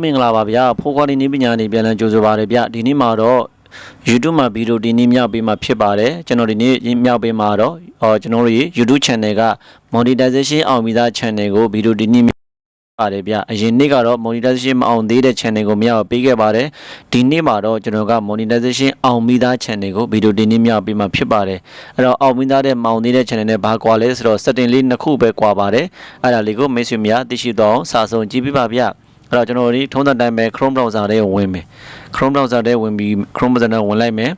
မင်္ဂလာပါဗျာဖိုးခွားဒီနည်းပညာနေပြန်လည်ကြိုဆိုပါရဗျဒီနေ့မှာတော့ YouTube မှာဗီဒီယိုဒီနေ့မြောက်ပေးမှာဖြစ်ပါတယ်ကျွန်တော်ဒီနေ့မြောက်ပေးမှာတော့ဟောကျွန်တော်တို့ရဲ့ YouTube Channel က monetization အောင်ပြီးသား Channel ကိုဗီဒီယိုဒီနေ့ပါတယ်ဗျအရင်နေ့ကတော့ monetization မအောင်သေးတဲ့ channel ကိုမြောက်ပေးခဲ့ပါတယ်ဒီနေ့မှာတော့ကျွန်တော်က monetization အောင်ပြီးသား channel ကိုဗီဒီယိုဒီနေ့မြောက်ပေးမှာဖြစ်ပါတယ်အဲ့တော့အောင်ပြီးသားတဲ့မအောင်သေးတဲ့ channel နဲ့ဘာကွာလဲဆိုတော့ setting လေးနှစ်ခုပဲကွာပါတယ်အဲ့ဒါလေးကိုမိတ်ဆွေများသိရှိတော့စာဆုံးကြည့်ပြပါဗျ အဲ့တော့ကျွန်တော်ဒီထုံးတဲ့တိုင်းပဲ Chrome browser ထဲကိုဝင်မယ် Chrome browser ထဲဝင်ပြီး Chrome browser နဲ့ဝင်လိုက်မယ်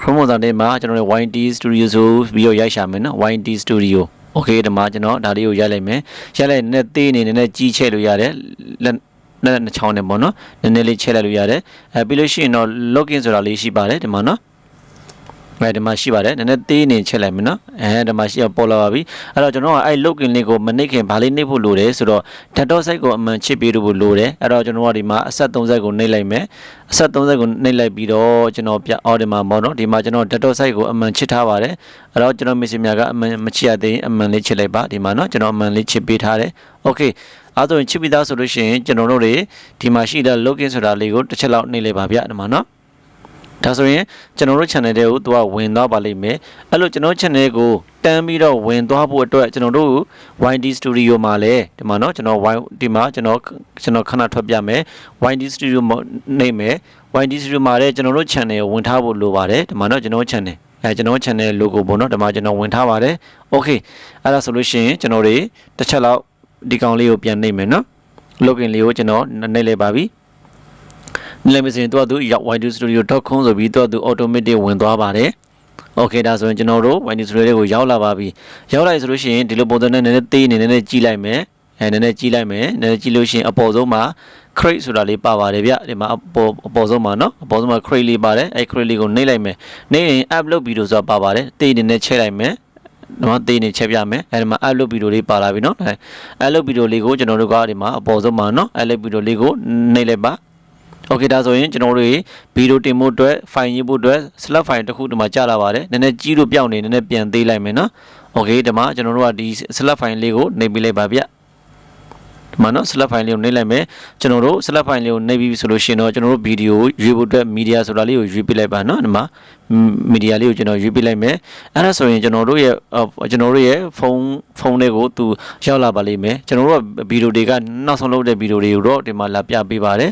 Chrome browser ထဲမှာကျွန်တော်တို့ YT Studio ဆိုပြီးတော့ရိုက်ရှာမယ်နော် YT Studio Okay ဒီမှာကျွန်တော်ဒါလေးကိုရိုက်လိုက်မယ်ရိုက်လိုက်နည်းသေးနေနည်းနည်းကြီးချဲ့လို့ရတယ်လက်နဲ့နှချောင်းနဲ့ပေါ့နော်နည်းနည်းလေးချဲ့လိုက်လို့ရတယ်အဲပြီးလို့ရှိရင်တော့ login ဆိုတာလေးရှိပါတယ်ဒီမှာနော် အဲဒီမှာရှိပါတယ်နည်းနည်းသေးနေချက်လိုက်မယ်နော်အဲဒီမှာရှိတော့ပေါ်လာပါပြီအဲ့တော့ကျွန်တော်ကအဲ့ login လေးကိုမနှိပ်ခင်ဗာလေးနှိပ်ဖို့လိုတယ်ဆိုတော့ data site ကိုအမှန်ချစ်ပေးလို့လိုတယ်အဲ့တော့ကျွန်တော်ကဒီမှာအဆက်30ကိုနှိပ်လိုက်မယ်အဆက်30ကိုနှိပ်လိုက်ပြီးတော့ကျွန်တော်ပြအော်ဒီမှာပေါ့နော်ဒီမှာကျွန်တော် data site ကိုအမှန်ချစ်ထားပါတယ်အဲ့တော့ကျွန်တော် message များကအမှန်မချစ်ရသေးရင်အမှန်လေးချစ်လိုက်ပါဒီမှာနော်ကျွန်တော်အမှန်လေးချစ်ပေးထားတယ် okay အဲ့တော့ချစ်ပြီးသားဆိုလို့ရှိရင်ကျွန်တော်တို့တွေဒီမှာရှိတဲ့ login ဆိုတာလေးကိုတစ်ချက်လောက်နှိပ်လိုက်ပါဗျဒီမှာနော် ဒါဆိုရင်ကျွန်တော်တို့ channel တွေကိုသူကဝင်သွားပါလိမ့်မယ်အဲ့လိုကျွန်တော် channel ကိုတန်းပြီးတော့ဝင်သွားဖို့အတွက်ကျွန်တော်တို့ YD Studio မှာလည်းဒီမှာเนาะကျွန်တော် Y ဒီမှာကျွန်တော်ကျွန်တော်ခဏထွက်ပြမယ် YD Studio နေမယ် YD Studio မှာလည်းကျွန်တော်တို့ channel ကိုဝင်ထားဖို့လိုပါတယ်ဒီမှာเนาะကျွန်တော် channel အဲကျွန်တော် channel logo ပေါ့เนาะဒီမှာကျွန်တော်ဝင်ထားပါတယ် okay အဲ့ဒါဆိုလို့ရှိရင်ကျွန်တော်တွေတစ်ချက်လောက်ဒီကောင်လေးကိုပြန်နှိပ်မယ်เนาะ login လေးကိုကျွန်တော်နှိပ်လိုက်ပါပြီနှိပ် လိုက်ပြီဆိုရင်သူကသူ ydustudio.com ဆိုပြီးသူကသူ automatic ဝင်သွားပါတယ် okay ဒါဆိုရင်ကျွန်တော်တို့ YD Studio ကိုရောက်လာပါပြီရောက်လာပြီဆိုလို့ရှိရင်ဒီလိုပုံစံနဲ့နည်းနည်းသေးနေနည်းနည်းကြီးလိုက်မယ်အဲနည်းနည်းကြီးလိုက်မယ်နည်းနည်းကြီးလို့ရှိရင်အပေါ်ဆုံးမှာ crate ဆိုတာလေးပါပါတယ်ဗျဒီမှာအပေါ်အပေါ်ဆုံးမှာเนาะအပေါ်ဆုံးမှာ crate လေးပါတယ်အဲ crate လေးကိုနှိပ်လိုက်မယ်နှိပ်ရင် upload video ဆိုတာပါပါတယ်သေးနေနဲ့ချက်လိုက်မယ်ဒီမှာသေးနေချက်ပြမယ်အဲဒီမှာ upload video လေးပါလာပြီเนาะအဲ upload video လေးကိုကျွန်တော်တို့ကဒီမှာအပေါ်ဆုံးမှာเนาะ upload video လေးကိုနှိပ်လိုက်ပါ โอเคဒါဆိုရင်ကျွန်တော်တို့ဗီဒီယိုတင်ဖို့အတွက် file ရေးဖို့အတွက် slide file တစ်ခုဒီမှာကြာလာပါတယ်နည်းနည်းကြီးလို့ပြောင်းနေနည်းနည်းပြန်သေးလိုက်မယ်နော်โอเคဒီမှာကျွန်တော်တို့ကဒီ slide file လေးကိုနှိပ်ပေးလိုက်ပါဗျဒီမှာနော် slide file လေးကိုနှိပ်လိုက်မယ်ကျွန်တော်တို့ slide file လေးကိုနှိပ်ပြီးဆိုလို့ရှိရင်တော့ကျွန်တော်တို့ဗီဒီယိုရွေးဖို့အတွက် media ဆိုတာလေးကိုရွေးပေးလိုက်ပါနော်ဒီမှာ media လေးကိုကျွန်တော်ရွေးပေးလိုက်မယ်အဲ့ဒါဆိုရင်ကျွန်တော်တို့ရဲ့ကျွန်တော်တို့ရဲ့ဖုန်းဖုန်းလေးကိုသူရောက်လာပါလိမ့်မယ်ကျွန်တော်တို့ကဗီဒီယိုတွေကနောက်ဆုံးလုပ်တဲ့ဗီဒီယိုတွေကိုတော့ဒီမှာလာပြပေးပါတယ်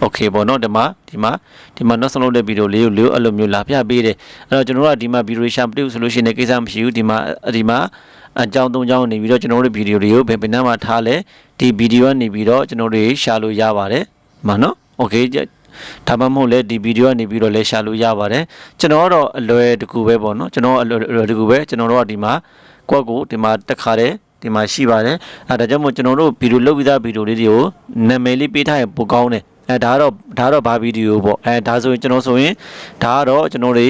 โอเคပေါ့เนาะဒီမှာဒီမှာဒီမှာနောက်ဆုံးလုပ်တဲ့ဗီဒီယိုလေးကိုလေးအဲ့လိုမျိုးလာပြပေးတယ်အဲ့တော့ကျွန်တော်တို့ကဒီမှာဗီဒီယိုရှာမတွေ့ဘူးဆိုလို့ရှိရင်ကိစ္စမရှိဘူးဒီမှာဒီမှာအကြောင်းသုံးကြောင်းနေပြီးတော့ကျွန်တော်တို့ဗီဒီယိုတွေကိုဘယ်ဘယ်နှမှာထားလဲဒီဗီဒီယိုကနေပြီးတော့ကျွန်တော်တို့ရှာလို့ရပါတယ်ဒီမှာเนาะโอเคဒါမှမဟုတ်လေဒီဗီဒီယိုကနေပြီးတော့လဲရှာလို့ရပါတယ်ကျွန်တော်ကတော့အလွယ်တကူပဲပေါ့เนาะကျွန်တော်အလွယ်တကူပဲကျွန်တော်တို့ကဒီမှာကွက်ကိုဒီမှာတက်ခါတယ်ဒီမှာရှိပါတယ်အဲဒါကြောင့်မို့ကျွန်တော်တို့ဗီဒီယိုလုပ်ပြီးသားဗီဒီယိုလေးတွေကိုနာမည်လေးပေးထားရင်ပိုကောင်းတယ် အဲဒါကတော့ဒါကတော့ဘာဗီဒီယိုပေါ့အဲဒါဆိုရင်ကျွန်တော်ဆိုရင်ဒါကတော့ကျွန်တော်တွေ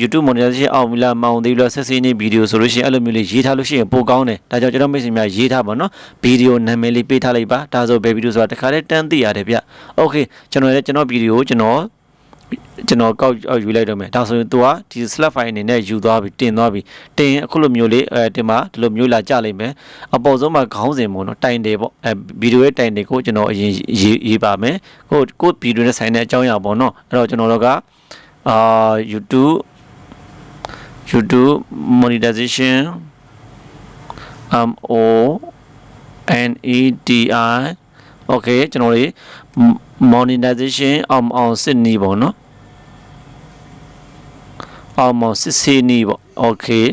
YouTube monetization အောင်မလားမအောင်သေးဘူးလားဆက်စင်းနေဗီဒီယိုဆိုလို့ရှိရင်အဲ့လိုမျိုးလေးရေးထားလို့ရှိရင်ပိုကောင်းတယ်ဒါကြောင့်ကျွန်တော်မိတ်ဆွေများရေးထားပါနော်ဗီဒီယိုနာမည်လေးပေးထားလိုက်ပါဒါဆိုဘယ်ဗီဒီယိုဆိုတာတခါတည်းတန်းသိရတယ်ဗျ Okay ကျွန်တော်လည်းကျွန်တော်ဗီဒီယိုကျွန်တော် ကျွန်တော်ကောက်ယူလိုက်တော့မယ်ဒါဆိုရင် तू ကဒီ slide file အနေနဲ့ယူသွားပြီတင်သွားပြီတင်အခုလိုမျိုးလေးအဲတင်မှာဒီလိုမျိုးလာကြလိမ့်မယ်အပေါ်ဆုံးမှာခေါင်းစဉ်ပေါ့နော်တိုင်တယ်ပေါ့အဲဗီဒီယိုရဲ့တိုင်တယ်ကိုကျွန်တော်အရင်ရေးရေးပါမယ်ကိုကိုဗီဒီယိုနဲ့ဆိုင်တဲ့အကြောင်းအရာပေါ့နော်အဲ့တော့ကျွန်တော်တို့ကအာ YouTube YouTube monetization um o n e d i okay ကျွန်တော်တို့ monetization အောင်အောင်စစ်နီးပေါ့နော် အောင်အောင်စစ်စစ်နီးပေါ့ okay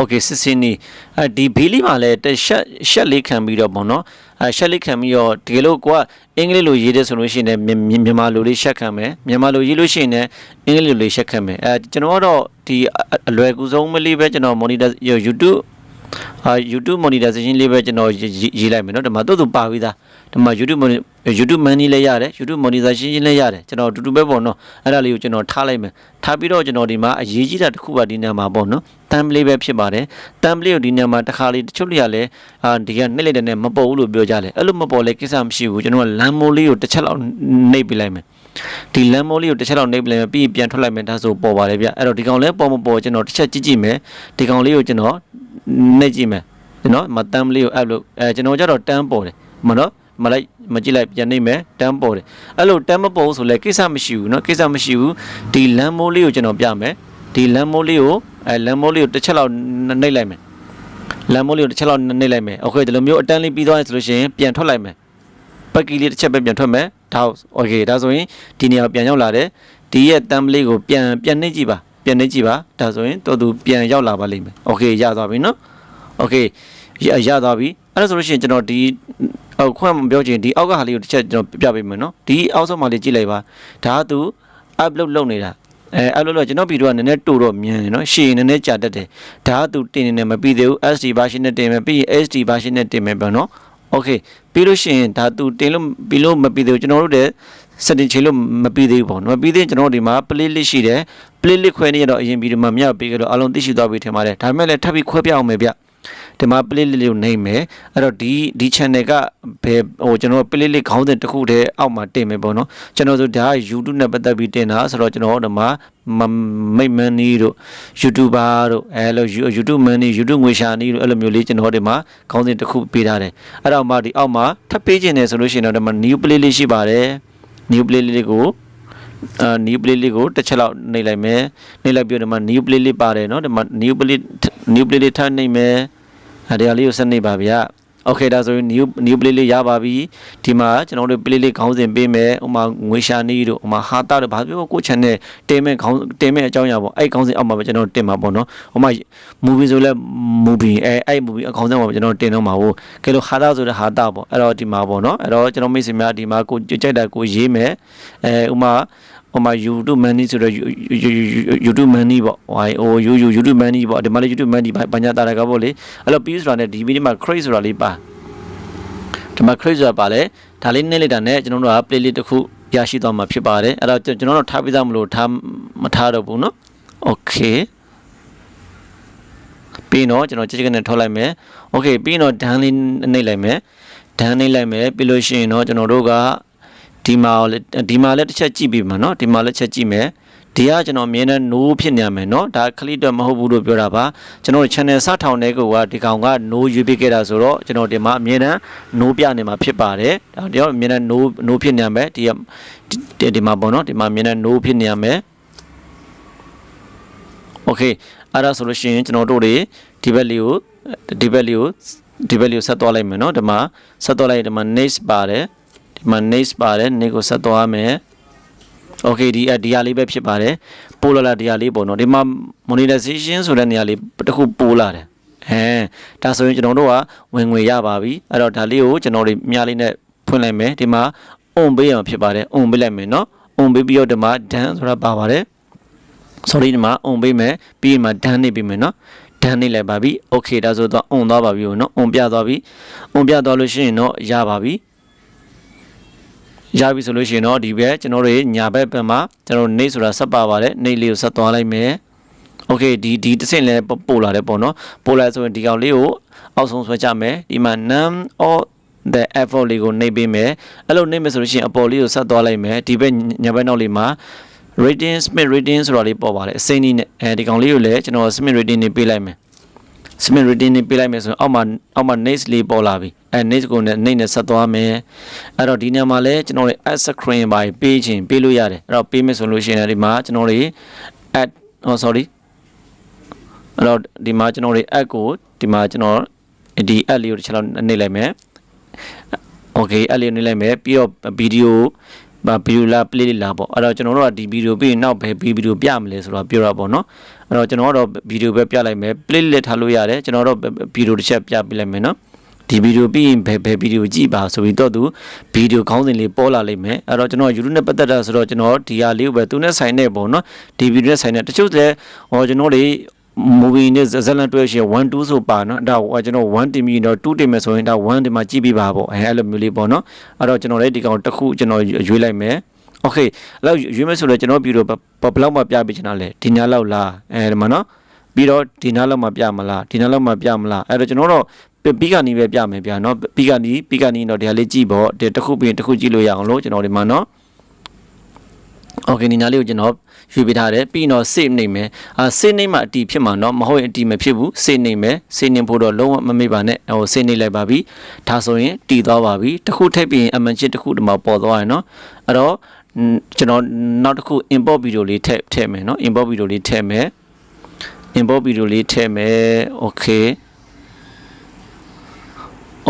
okay စစ်စစ်နီးအဲဒီဘေးလေးမှာလည်းတက်ရှက်ရှက်လေးခံပြီးတော့ပေါ့နော်အဲရှက်လေးခံပြီးတော့ဒီလိုကအင်္ဂလိပ်လိုရေးတယ်ဆိုလို့ရှိရင်မြန်မာလိုလေးရှက်ခံမယ်မြန်မာလိုရေးလို့ရှိရင်လည်းအင်္ဂလိပ်လိုလေးရှက်ခံမယ်အဲကျွန်တော်ကတော့ဒီအလွယ်ကူဆုံးမလေးပဲကျွန်တော် monitor YouTube အာ YouTube monetization လေးပဲကျွန်တော်ရေးလိုက်မယ်နော်ဒီမှာတော်တော်ပါပြီးသားဒီမှာ YouTube YouTube money လည်းရတယ် YouTube monetization လည်းရတယ်ကျွန်တော်တူတူပဲပေါ့နော်အဲ့ဒါလေးကိုကျွန်တော်ထားလိုက်မယ်ထားပြီးတော့ကျွန်တော်ဒီမှာအရေးကြီးတာတစ်ခုပါဒီနေရာမှာပေါ့နော် template ပဲဖြစ်ပါတယ် template ကိုဒီနေရာမှာတစ်ခါလေးတချို့တွေကလည်းအာဒီကနှိမ့်လိုက်တဲ့နဲ့မပေါ်ဘူးလို့ပြောကြတယ်အဲ့လိုမပေါ်လဲကိစ္စမရှိဘူးကျွန်တော်ကလမ်းမိုးလေးကိုတစ်ချက်လောက်နှိပ်ပြလိုက်မယ် ဒီလမ်းမိုးလေးကိုတစ်ချက်လောက်နှိပ်ပြလိုက်မယ်ပြီးပြန်ထွက်လိုက်မယ်ဒါဆိုပေါ်ပါတယ်ဗျအဲ့တော့ဒီကောင်လဲပေါ်မပေါ်ကျွန်တော်တစ်ချက်ကြည့်ကြည့်မယ်ဒီကောင်လေးကိုကျွန်တော်နှိပ်ကြည့်မယ် နော်မတမ်းလေးကိုအပ်လို့အဲကျွန်တော်ကြတော့တမ်းပေါ်တယ်မနော်မလိုက်မကြည့်လိုက်ပြန်နေမယ်တမ်းပေါ်တယ်အဲ့လိုတမ်းမပေါ်ဘူးဆိုလဲကိစ္စမရှိဘူးเนาะကိစ္စမရှိဘူးဒီလမ်းမိုးလေးကိုကျွန်တော်ပြမယ်ဒီလမ်းမိုးလေးကိုအဲလမ်းမိုးလေးကိုတစ်ချက်လောက်နှိပ်လိုက်မယ်လမ်းမိုးလေးကိုတစ်ချက်လောက်နှိပ်လိုက်မယ်โอเคဒီလိုမျိုးအတန်းလေးပြီးသွားရင်ဆိုလို့ရှိရင်ပြန်ထွက်လိုက်မယ်ပက်ကီလေးတစ်ချက်ပဲပြန်ထွက်မယ် ဒါโอเคဒါဆိုရင်ဒီနေရာပြန်ရောက်လာတယ်ဒီရဲ့တမ်းလေးကိုပြန်ပြန်နှိပ်ကြည့်ပါပြန်နှိပ်ကြည့်ပါဒါဆိုရင်တော်သူပြန်ရောက်လာပါလိမ့်မယ်โอเคရသွားပြီเนาะโอเคရရသွားပြီအဲ့ဒါဆိုလို့ရှိရင်ကျွန်တော်ဒီဟိုခွင့်မပြောချင်ဒီအောက်ကဟာလေးကိုတစ်ချက်ကျွန်တော်ပြပေးမယ်နော်ဒီအောက်ဆုံးမှာလေးကြည့်လိုက်ပါဒါကသူ upload လုပ်နေတာအဲ upload လုပ်ကျွန်တော်ဗီဒီယိုကနည်းနည်းတိုးတော့မြန်တယ်နော်ရှည်နည်းနည်းကြာတတ်တယ်ဒါကသူတင်နေတယ်မပြီးသေးဘူး SD version နဲ့တင်မယ်ပြီးရင် SD version နဲ့တင်မယ်ပေါ့နော် okay ပြီးလို့ရှိရင်ဒါသူတင်လို့ပြီးလို့မပြီးသေးဘူးကျွန်တော်တို့တဲ့ setting ချိန်လို့မပြီးသေးဘူးပေါ့နော်မပြီးသေးရင်ကျွန်တော်တို့ဒီမှာ playlist ရှိတယ် playlist ခွဲနေရတော့အရင်ဗီဒီယိုမှာမြတ်ပြီးကြတော့အလုံးသိရှိသွားပြီထင်ပါတယ်ဒါပေမဲ့လည်းထပ်ပြီးခွဲပြအောင်မယ်ဗျ ဒီမှာ playlist လေးကိုနှိမ့်မယ်အဲ့တော့ဒီဒီ channel ကဘယ်ဟိုကျွန်တော် playlist ခေါင်းစဉ်တစ်ခုတည်းအောက်မှာတင်မယ်ပေါ့နော်ကျွန်တော်ဆိုဒါက YouTube နဲ့ပတ်သက်ပြီးတင်တာဆိုတော့ကျွန်တော်ဒီမှာမိတ်မန်နီတို့ YouTuber တို့အဲလို YouTube မန်နီ YouTube ငွေရှာနီတို့အဲ့လိုမျိုးလေးကျွန်တော်ဒီမှာခေါင်းစဉ်တစ်ခုပေးထားတယ်အဲ့တော့မှဒီအောက်မှာထပ်ပေးခြင်းတယ်ဆိုလို့ရှိရင်တော့ဒီမှာ new playlist ရှိပါတယ် new playlist လေးကိုအာ new playlist ကိုတစ်ချက်လောက်နှိပ်လိုက်မယ်နှိပ်လိုက်ပြီးတော့ဒီမှာ new playlist ပါတယ်เนาะဒီမှာ new playlist new playlist ထပ်နှိပ်မယ် အဲဒီဟာလေးကိုဆက်နှိပ်ပါဗျာโอเคဒါဆိုရင် new new play လေးရပါပြီဒီမှာကျွန်တော်တို့ play လေးခေါင်းစဉ်ပေးမယ်ဥမာငွေရှာနီးတို့ဥမာဟာတာတို့ဘာပြောကို channel တင်မဲ့ခေါင်းတင်မဲ့အကြောင်းအရာပေါ့အဲ့ခေါင်းစဉ်အောက်မှာပဲကျွန်တော်တင်မှာပေါ့နော်ဥမာ movie ဆိုလဲ movie အဲအဲ့ movie အခေါင်းစဉ်မှာပဲကျွန်တော်တင်တော့မှာဟုတ်ကဲလို့ဟာတာဆိုတဲ့ဟာတာပေါ့အဲ့တော့ဒီမှာပေါ့နော်အဲ့တော့ကျွန်တော်မိတ်ဆွေများဒီမှာကိုကြိုက်တာကိုရေးမယ်အဲဥမာ ဟိုမှာ YouTube money ဆိုတော့ YouTube money ပေါ့ဟို YouTube YouTube money ပေါ့ဒီမှာလည်း YouTube money ဘာညာတာရကပေါ့လေအဲ့တော့ peace ဆိုတာနဲ့ဒီဗီဒီယိုမှာ craze ဆိုတာလေးပါဒီမှာ craze ဆိုတာပါလဲဒါလေးနည်းလိုက်တာနဲ့ကျွန်တော်တို့က playlist တစ်ခုရရှိသွားမှာဖြစ်ပါတယ်အဲ့တော့ကျွန်တော်တို့ထားပြီးသားမလို့ထားမထားတော့ဘူးเนาะ okay ပြီးတော့ကျွန်တော်ကြည့်ကြနဲ့ထောက်လိုက်မယ် okay ပြီးတော့ဒန်းလေးနှိပ်လိုက်မယ်ဒန်းနှိပ်လိုက်မယ်ပြီးလို့ရှိရင်တော့ကျွန်တော်တို့က ဒီမှာဒီမှာလည်းတစ်ချက်ကြည့်ပြီးမှာเนาะဒီမှာလည်းချက်ကြည့်မယ်ဒီကကျွန်တော်အမြင်နဲ့ no ဖြစ်နေရမယ်เนาะဒါခလစ်တော့မဟုတ်ဘူးလို့ပြောတာပါကျွန်တော် channel စထောင်တဲ့ကောကဒီကောင်က no ရွေးပေးခဲ့တာဆိုတော့ကျွန်တော်ဒီမှာအမြင်နဲ့ no ပြနေမှာဖြစ်ပါတယ်ဒါတယောက်အမြင်နဲ့ no no ဖြစ်နေရမယ်ဒီကဒီမှာပေါ့เนาะဒီမှာအမြင်နဲ့ no ဖြစ်နေရမယ် okay အဲ့ဒါဆိုလို့ရှိရင်ကျွန်တော်တို့တွေဒီဘက်လေးကိုဒီဘက်လေးကိုဒီဘက်လေးကိုဆက်သွားလိုက်မယ်เนาะဒီမှာဆက်သွားလိုက်ဒီမှာ next ပါတယ် ဒီမှာ next ပါတယ် next ကိုဆက်သွားမယ် okay ဒီဒီဟာလေးပဲဖြစ်ပါတယ်ပို့လာလာဒီဟာလေးပေါ့နော်ဒီမှာ monetization ဆိုတဲ့နေရာလေးတစ်ခုပို့လာတယ်အဲဒါဆိုရင်ကျွန်တော်တို့ကဝင်ငွေရပါပြီအဲ့တော့ဒါလေးကိုကျွန်တော်တို့မြားလေးနဲ့ဖွင့်လိုက်မယ်ဒီမှာ on ပေးရမှာဖြစ်ပါတယ် on ပေးလိုက်မယ်နော် on ပေးပြီးတော့ဒီမှာ done ဆိုတာပါပါတယ် sorry ဒီမှာ on ပေးမယ်ပြီးရင်မှာ done နေပြီမယ်နော်ဒန်းနေလိုက်ပါပြီ okay ဒါဆိုတော့ on သွားပါပြီနော် on ပြသွားပြီ on ပြသွားလို့ရှိရင်တော့ရပါပြီ ရပြီဆိုလို့ရှိရင်တော့ဒီဘက်ကျွန်တော်တို့ညာဘက်ဘက်မှာကျွန်တော်နေဆိုတာဆက်ပါပါတယ်နေလေးကိုဆက်သွားလိုက်မယ်โอเคဒီဒီတစ်ဆင့်လည်းပို့လာတယ်ပေါ့နော်ပို့လာဆိုရင်ဒီကောင်လေးကိုအောက်ဆုံးဆွဲကြမယ်ဒီမှာ num or the effort လေးကိုနှိပ်ပေးမယ်အဲ့လိုနှိပ်မယ်ဆိုလို့ရှိရင်အပေါ်လေးကိုဆက်သွားလိုက်မယ်ဒီဘက်ညာဘက်နောက်လေးမှာ rating smith rating ဆိုတာလေးပေါ်ပါတယ်အစိမ့်နည်းနဲ့အဲဒီကောင်လေးကိုလည်းကျွန်တော် smith rating နေပေးလိုက်မယ် smith rating နေပေးလိုက်မယ်ဆိုရင်အောက်မှာအောက်မှာ next လေးပေါ်လာပြီအဲ next ကိုနဲ့ next နဲ့ဆက်သွားမယ်အဲ့တော့ဒီနေရာမှာလည်းကျွန်တော်တို့ add screen ပါပေးခြင်းပေးလို့ရတယ်အဲ့တော့ပေးမယ်ဆိုလို့ရှိရင်ဒီမှာကျွန်တော်တို့ add oh sorry အဲ့တော့ဒီမှာကျွန်တော်တို့ add ကိုဒီမှာကျွန်တော်ဒီ add လေးကိုတစ်ချက်လောက်နှိပ်လိုက်မယ် okay အဲ့လေးနှိပ်လိုက်မယ်ပြီးတော့ဗီဒီယိုဗီဒီယိုလာ play လာပေါ့အဲ့တော့ကျွန်တော်တို့ကဒီဗီဒီယိုပြီးရင်နောက်ဘယ်ဗီဒီယိုပြမလဲဆိုတော့ပြောတာပေါ့နော် အဲ့တော့ကျွန်တော်တို့ဗီဒီယိုပဲပြလိုက်မယ် play လက်ထားလို့ရတယ်ကျွန်တော်တို့ဗီဒီယိုတစ်ချက်ပြပြလိုက်မယ်နော်ဒီဗီဒီယိုပြီးရင်ဘယ်ဘယ်ဗီဒီယိုကြည့်ပါဆိုပြီးတော့သူဗီဒီယိုခေါင်းစဉ်လေးပေါ်လာလိမ့်မယ်အဲ့တော့ကျွန်တော် YouTube နဲ့ပတ်သက်တာဆိုတော့ကျွန်တော်ဒီဟာလေးကိုပဲသူနဲ့ဆိုင်နေပေါ့နော်ဒီဗီဒီယိုနဲ့ဆိုင်နေတချို့လည်းဟောကျွန်တော်တွေ movie နဲ့ဇလန်တွဲရှင်1 2ဆိုပါနော်ဒါဟိုကျွန်တော်1တင်ပြီးတော့2တင်မယ်ဆိုရင်ဒါ1တင်မှာကြည့်ပြီးပါပေါ့အဲအဲ့လိုမျိုးလေးပေါ့နော်အဲ့တော့ကျွန်တော်လည်းဒီကောင်တစ်ခုကျွန်တော်ရွေးလိုက်မယ် โอเคအဲ့တော့ရွေးမယ်ဆိုတော့ကျွန်တော်ပြီးတော့ဘယ်လောက်မှပြပေးချင်တာလဲဒီညာလောက်လားအဲဒီမှာနော်ပြီးတော့ဒီနားလောက်မှပြမလားဒီနားလောက်မှပြမလားအဲ့တော့ကျွန်တော်တို့ပြီးကနေပဲပြမယ်ဗျာနော်ပြီးကနေပြီးကနေတော့ဒီဟာလေးကြည့်ပေါ့ဒီတစ်ခုပြီးတစ်ခုကြည့်လို့ရအောင်လို့ကျွန်တော်ဒီမှာနော် โอเคဒီနားလေးကိုကျွန်တော်ရွေးပေးထားတယ်ပြီးရင်တော့ save နေမယ်အာ save နေမှအတီဖြစ်မှာเนาะမဟုတ်ရင်အတီမဖြစ်ဘူး save နေမယ် save နေဖို့တော့လုံးဝမမေ့ပါနဲ့ဟို save နေလိုက်ပါပြီဒါဆိုရင်တည်သွားပါပြီတစ်ခုထည့်ပြီးရင်အမှန်ချစ်တစ်ခုဒီမှာပေါ်သွားရယ်เนาะအဲ့တော့ ကျွန်တော်နောက်တစ်ခု import video လေးထည့်ထည့်မယ်နော် import video လေးထည့်မယ် import video လေးထည့်မယ် okay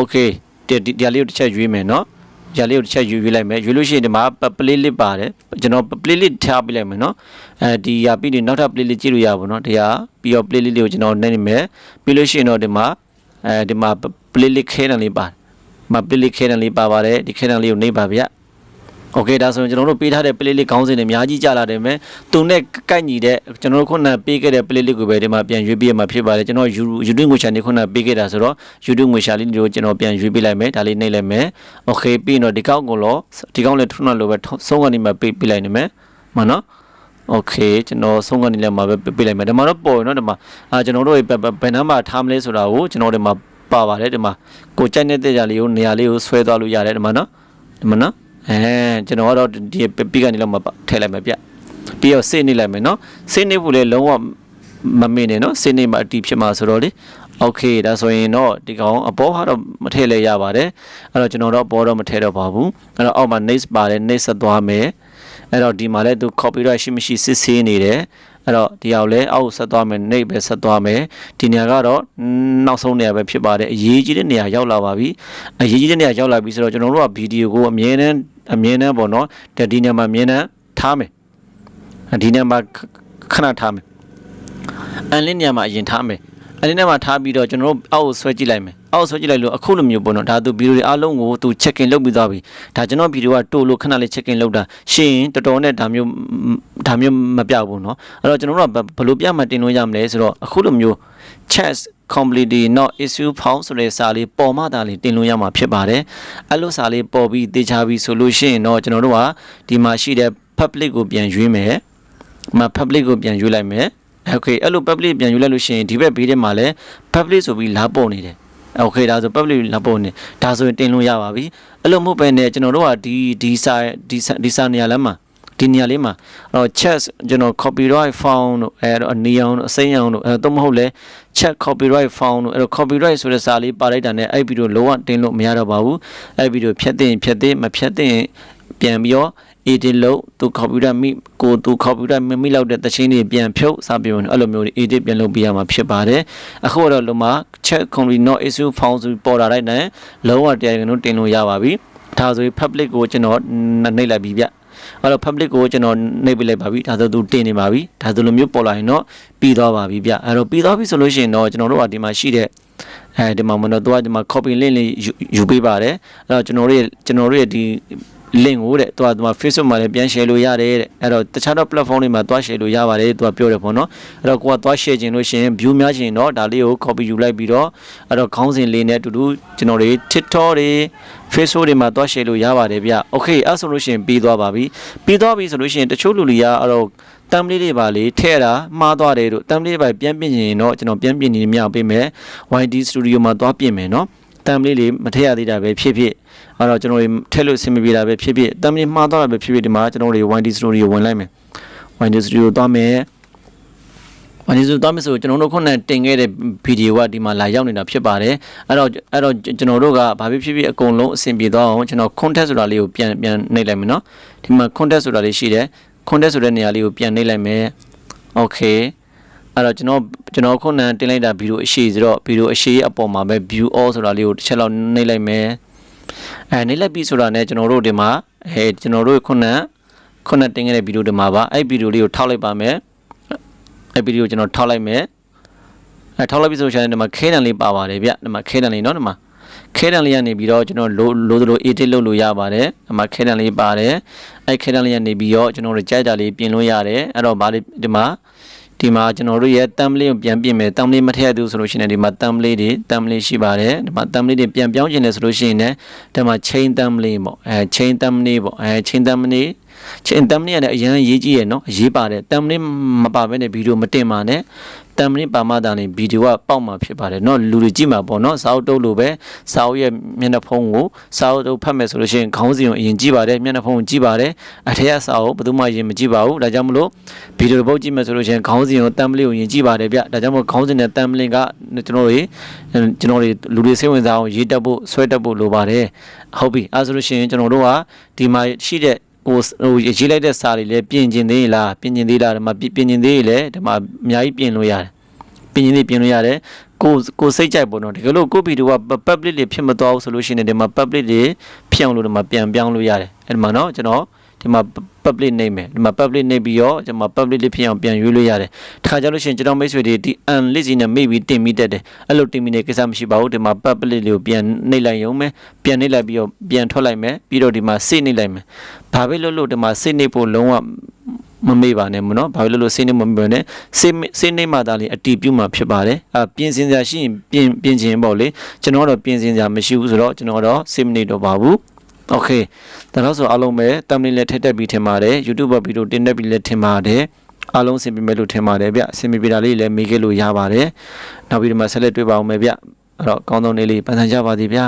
okay ဒီဒီလေးကိုတစ်ချက်ရွေးမယ်နော်ရလေးကိုတစ်ချက်ယူယူလိုက်မယ်ယူလို့ရှိရင်ဒီမှာ playlist ပါတယ်ကျွန်တော် playlist ထားပြလိုက်မယ်နော်အဲဒီရပြီးနေနောက်ထပ် playlist ကြည့်လို့ရပါဘူးနော်တရားပြီးတော့ playlist လေးကိုကျွန်တော်နိုင်နေမယ်ပြီးလို့ရှိရင်တော့ဒီမှာအဲဒီမှာ playlist ခဲတန်လေးပါတယ်မှာ playlist ခဲတန်လေးပါပါတယ်ဒီခဲတန်လေးကိုနှိပ်ပါဗျာ โอเคဒါဆိုရင်ကျွန်တော်တို့ပေးထားတဲ့ playlist ခေါင်းစဉ်တွေအများကြီးကြာလာတယ်မယ်သူနဲ့ကိုက်ညီတဲ့ကျွန်တော်တို့ခုနပေးခဲ့တဲ့ playlist ကိုပဲဒီမှာပြန်ရွေးပြရမှာဖြစ်ပါတယ်ကျွန်တော် YouTube ငွေချန်နေခုနပေးခဲ့တာဆိုတော့ YouTube ငွေချာလေးတွေကိုကျွန်တော်ပြန်ရွေးပြလိုက်မယ်ဒါလေးနှိပ်လိုက်မယ်โอเคပြီးရင်တော့ဒီကောက်ကိုတော့ဒီကောက်လည်းထုံးတော့လိုပဲဆုံးကနေမှပေးပြလိုက်နေမယ်မှန်နော်โอเคကျွန်တော်ဆုံးကနေလည်းမှာပဲပြလိုက်မယ်ဒီမှာတော့ပေါ်ရနော်ဒီမှာအာကျွန်တော်တို့ဘယ်နှမ်းမှာထားမလဲဆိုတာကိုကျွန်တော်ဒီမှာပါပါတယ်ဒီမှာကိုကြိုက်နေတဲ့ကြလေးကိုနေရာလေးကိုဆွဲသွားလို့ရတယ်ဒီမှာနော်ဒီမှာနော် အဲကျွန်တော်ကတော့ဒီပိကနေလောက်မှာထည့်လိုက်မယ်ဗျပြီးတော့စေးနေလိုက်မယ်နော်စေးနေဖို့လည်းလုံးဝမမေ့နဲ့နော်စေးနေမှာအတီးဖြစ်မှာဆိုတော့လေโอเคဒါဆိုရင်တော့ဒီကောင်အပေါ်ဟာတော့မထည့်လဲရပါတယ်အဲ့တော့ကျွန်တော်တော့အပေါ်တော့မထည့်တော့ပါဘူးအဲ့တော့အောက်မှာ next ပါတယ် next ဆက်သွားမယ်အဲ့တော့ဒီမှာလည်းသူ copyright ရှိမရှိစစ်ဆေးနေတယ် အဲ့တော့ဒီအောင်လဲအောက်ဆက်သွားမယ်နှိပ်ပဲဆက်သွားမယ်ဒီနေရာကတော့နောက်ဆုံးနေရာပဲဖြစ်ပါတယ်အရေးကြီးတဲ့နေရာရောက်လာပါပြီအရေးကြီးတဲ့နေရာရောက်လာပြီဆိုတော့ကျွန်တော်တို့ကဗီဒီယိုကိုအမြဲတမ်းအမြဲတမ်းပေါ့နော်ဒီနေရာမှာအမြဲတမ်းထားမယ်ဒီနေရာမှာခဏထားမယ်အန်လင်းနေရာမှာအရင်ထားမယ် အဲ့ဒီနေ့မှာထားပြီးတော့ကျွန်တော်တို့အောက်ကိုဆွဲကြည့်လိုက်မယ်အောက်ဆွဲကြည့်လိုက်လို့အခုလိုမျိုးပေါ့နော်ဒါသူဗီဒီယိုတွေအားလုံးကိုသူ check in လုပ်ပြီးသွားပြီဒါကျွန်တော်ဗီဒီယိုကတိုးလို့ခဏလေး check in လုပ်တာရှင်းတော်တော်နဲ့ဒါမျိုးဒါမျိုးမပြဘူးเနာะအဲ့တော့ကျွန်တော်တို့ကဘယ်လိုပြမှတင်လို့ရမလဲဆိုတော့အခုလိုမျိုး chess completely not issue found ဆိုတဲ့စာလေးပေါ်မှသာလေးတင်လို့ရမှာဖြစ်ပါတယ်အဲ့လိုစာလေးပေါ်ပြီးတေချာပြီးဆိုလို့ရှိရင်တော့ကျွန်တော်တို့ကဒီမှာရှိတဲ့ public ကိုပြန်ရွေးမယ်မ public ကိုပြန်ရွေးလိုက်မယ် okay အဲ့လို public ပြန်ယူလိုက်လို့ရှိရင်ဒီဘက်ဘေးထဲမှာလည်း public ဆိုပြီးလာပေါ်နေတယ် okay ဒါဆို public လာပေါ်နေဒါဆိုရင်တင်လို့ရပါပြီအဲ့လိုမဟုတ်ပဲねကျွန်တော်တို့ကဒီဒီစာဒီဒီစာနေရာလမ်းမှာဒီနေရာလေးမှာအဲ့တော့ chat ကျွန်တော် copyright found တို့အဲ့တော့နေအောင်တို့အစိမ်းအောင်တို့အဲ့တော့မဟုတ်လဲ chat copyright found တို့အဲ့တော့ copyright ဆိုတဲ့စာလေးပါလိုက်တာနဲ့အဲ့ဗီဒီယိုလုံးဝတင်လို့မရတော့ပါဘူးအဲ့ဗီဒီယိုဖြတ်တင်ဖြတ်တင်မဖြတ်တင်ပြန်ပြီးတော့ edit လုပ်သူ computer မိကိုသူ computer မိမိလောက်တဲ့သချင်းတွေပြန်ဖြုတ်စပြုံအဲ့လိုမျိုး edit ပြန်လုပ်ပြရမှာဖြစ်ပါတယ်အခုတော့လုံးမ check complete not issue found ဆိုပေါ်လာလိုက်တယ်လုံးဝတရားရင်တော့တင်လို့ရပါပြီဒါဆိုရင် public ကိုကျွန်တော်နှိပ်လိုက်ပြီဗျအဲ့တော့ public ကိုကျွန်တော်နှိပ်ပြလိုက်ပါပြီဒါဆိုသူတင်နေပါပြီဒါဆိုလိုမျိုးပေါ်လာရင်တော့ပြီးသွားပါပြီဗျအဲ့တော့ပြီးသွားပြီဆိုလို့ရှိရင်တော့ကျွန်တော်တို့ကဒီမှာရှိတဲ့အဲဒီမှာမနော်သူကဒီမှာ copy link လေးယူပေးပါတယ်အဲ့တော့ကျွန်တော်တို့ရဲ့ကျွန်တော်တို့ရဲ့ဒီ link ကိုတဲ့သူကသူက Facebook မှာလည်းပြန် share လို့ရတယ်တဲ့အဲ့တော့တခြားတော့ platform တွေမှာသွား share လို့ရပါတယ်သူကပြောတယ်ပေါ့နော်အဲ့တော့ကိုကသွား share ခြင်းလို့ရှိရင် view များခြင်းတော့ဒါလေးကို copy ယူလိုက်ပြီးတော့အဲ့တော့ခေါင်းစဉ်လေးနဲ့အတူတူကျွန်တော်တွေ TikTok တွေ Facebook တွေမှာသွား share လို့ရပါတယ်ဗျ။ Okay အဲ့ဆိုလို့ရှိရင်ပြီးသွားပါပြီ။ပြီးသွားပြီဆိုလို့ရှိရင်တချို့လူတွေကအဲ့တော့တမ်လေးတွေပါလေထဲ့တာမှားသွားတယ်တို့တမ်လေးတွေပါပြန်ပြင်ရင်တော့ကျွန်တော်ပြန်ပြင်နေမြောက်ပေးမယ် YD Studio မှာသွားပြင်မယ်နော်။ တမ်လေးလေးမထည့်ရသေးတာပဲဖြစ်ဖြစ်အဲ့တော့ကျွန်တော်တို့ထည့်လို့အဆင်မပြေတာပဲဖြစ်ဖြစ်တမ်လေးမှားသွားတာပဲဖြစ်ဖြစ်ဒီမှာကျွန်တော်တို့ YD Studio ဝင်လိုက်မယ်။ YD Studio သွားမယ်။ဝန်ကြီးစုသွားမယ်ဆိုကျွန်တော်တို့ခုနတင်ခဲ့တဲ့ဗီဒီယိုကဒီမှာလာရောက်နေတာဖြစ်ပါတယ်အဲ့တော့အဲ့တော့ကျွန်တော်တို့ကဘာဖြစ်ဖြစ်ဖြစ်အကုန်လုံးအဆင်ပြေသွားအောင်ကျွန်တော် context ဆိုတာလေးကိုပြန်ပြန်နှိပ်လိုက်မယ်နော်ဒီမှာ context ဆိုတာလေးရှိတယ် context ဆိုတဲ့နေရာလေးကိုပြန်နှိပ်လိုက်မယ် okay အဲ့တော့ကျွန်တော်ကျွန်တော်ခုနတင်လိုက်တာဗီဒီယိုအရှိဆိုတော့ဗီဒီယိုအရှိရဲ့အပေါ်မှာပဲ view all ဆိုတာလေးကိုတစ်ချက်လောက်နှိပ်လိုက်မယ်အဲနှိပ်လိုက်ပြီဆိုတာနဲ့ကျွန်တော်တို့ဒီမှာအဲကျွန်တော်တို့ခုနခုနတင်ခဲ့တဲ့ဗီဒီယိုဒီမှာပါအဲ့ဗီဒီယိုလေးကိုထောက်လိုက်ပါမယ်အဲ့ဗီဒီယိုကျွန်တော်ထောက်လိုက်မယ်အဲထောက်လိုက်ပြီဆိုရင်ဒီမှာခဲတံလေးပါပါတယ်ဗျဒီမှာခဲတံလေးเนาะဒီမှာခဲတံလေးကနေပြီးတော့ကျွန်တော်လိုလိုသလို edit လုပ်လို့ရပါတယ်ဒီမှာခဲတံလေးပါတယ်အဲ့ခဲတံလေးကနေပြီးတော့ကျွန်တော်တို့ကြိုက်တာလေးပြင်လို့ရတယ်အဲ့တော့ဗာလေးဒီမှာ ဒီမှာကျွန်တော်တို့ရဲ့ template ကိုပြန်ပြင်မယ် template မထည့်ရဘူးဆိုလို့ရှိရင်ဒီမှာ template တွေ template ရှိပါတယ်ဒီမှာ template တွေပြန်ပြောင်းခြင်းလဲဆိုလို့ရှိရင်လည်းဒီမှာ chain template ပေါ့အဲ chain template ပေါ့အဲ chain template ချင်းတမ်နစ်ရတယ်အရန်ရေးကြည့်ရနော်ရေးပါတယ်တမ်နစ်မပါဘဲနဲ့ဗီဒီယိုမတင်ပါနဲ့ တမ်မင်းပါမတာနေဗီဒီယိုကပေါက်မှာဖြစ်ပါတယ်เนาะလူတွေကြည့်မှာပေါ့เนาะစာအုပ်တုပ်လိုပဲစာအုပ်ရဲ့မျက်နှာဖုံးကိုစာအုပ်တုပ်ဖတ်မယ်ဆိုလို့ရှိရင်ခေါင်းစဉ်ကိုအရင်ကြည့်ပါတယ်မျက်နှာဖုံးကိုကြည့်ပါတယ်အထက်ကစာအုပ်ဘယ်သူမှရင်မကြည့်ပါဘူးဒါကြောင့်မလို့ဗီဒီယိုပုတ်ကြည့်မယ်ဆိုလို့ရှိရင်ခေါင်းစဉ်ကိုတမ်မလေးကိုရင်ကြည့်ပါတယ်ဗျဒါကြောင့်မို့ခေါင်းစဉ်နဲ့တမ်မလင်ကကျွန်တော်တို့ကျွန်တော်တို့လူတွေစိတ်ဝင်စားအောင်ရေးတက်ဖို့ဆွဲတက်ဖို့လိုပါတယ်ဟုတ်ပြီအဲဆိုလို့ရှိရင်ကျွန်တော်တို့ကဒီမှာရှိတဲ့ ဟိုဟိုရေးလိုက်တဲ့စာတွေလည်းပြင်ကျင်သေးလားပြင်ကျင်သေးလားဒီမှာပြင်ကျင်သေးလေဒီမှာအများကြီးပြင်လို့ရတယ်ပြင်ကျင်သေးပြင်လို့ရတယ်ကိုကိုစိတ်ကြိုက်ပေါ့နော်တကယ်လို့ကိုဗီဒီယိုက public တွေဖြစ်မသွားဘူးဆိုလို့ရှိရင်ဒီမှာ public တွေဖြစ်အောင်လို့ဒီမှာပြန်ပြောင်းလို့ရတယ်အဲ့ဒီမှာနော်ကျွန်တော် ဒီမှာ public name မယ်ဒီမှာ public name ပြီးတော့ကျွန်တော် public လေးဖြစ်အောင်ပြန်ရွေးလို့ရတယ်တခါကြလို့ရှိရင်ကျွန်တော်မိတ်ဆွေတွေဒီ un လေးစီနဲ့မိပြီးတင်မိတတ်တယ်အဲ့လိုတင်မိနေကိစ္စမရှိပါဘူးဒီမှာ public လေးကိုပြန်နှိပ်လိုက်ရုံပဲပြန်နှိပ်လိုက်ပြီးတော့ပြန်ထွက်လိုက်မယ်ပြီးတော့ဒီမှာစိတ်နှိပ်လိုက်မယ်ဘာပဲလို့လို့ဒီမှာစိတ်နှိပ်ဖို့လုံးဝမမေ့ပါနဲ့မနော်ဘာလို့လို့စိတ်နှိပ်မမေ့ပါနဲ့စိတ်စိတ်နှိပ်မှသာလေအတီးပြုတ်မှဖြစ်ပါတယ်အပြင်စင်စရာရှိရင်ပြင်ပြင်ခြင်းပေါ့လေကျွန်တော်တော့ပြင်စင်စရာမရှိဘူးဆိုတော့ကျွန်တော်တော့စိတ်မနေတော့ပါဘူး โอเคဒါတော့ဆိုအားလုံးပဲတမ်လေးလည်းထည့်တက်ပြီးထင်ပါတယ် YouTube ဗီဒီယိုတင်တက်ပြီးလည်းထင်ပါတယ်အားလုံးအဆင်ပြေမယ်လို့ထင်ပါတယ်ဗျအဆင်ပြေပြတာလေးလည်းမေးခဲ့လို့ရပါတယ်နောက်ပြီးဒီမှာဆက်လက်တွေ့ပါအောင်မယ်ဗျအဲ့တော့ကောင်းသောနေ့လေးပန်းဆန်ကြပါသည်ဗျာ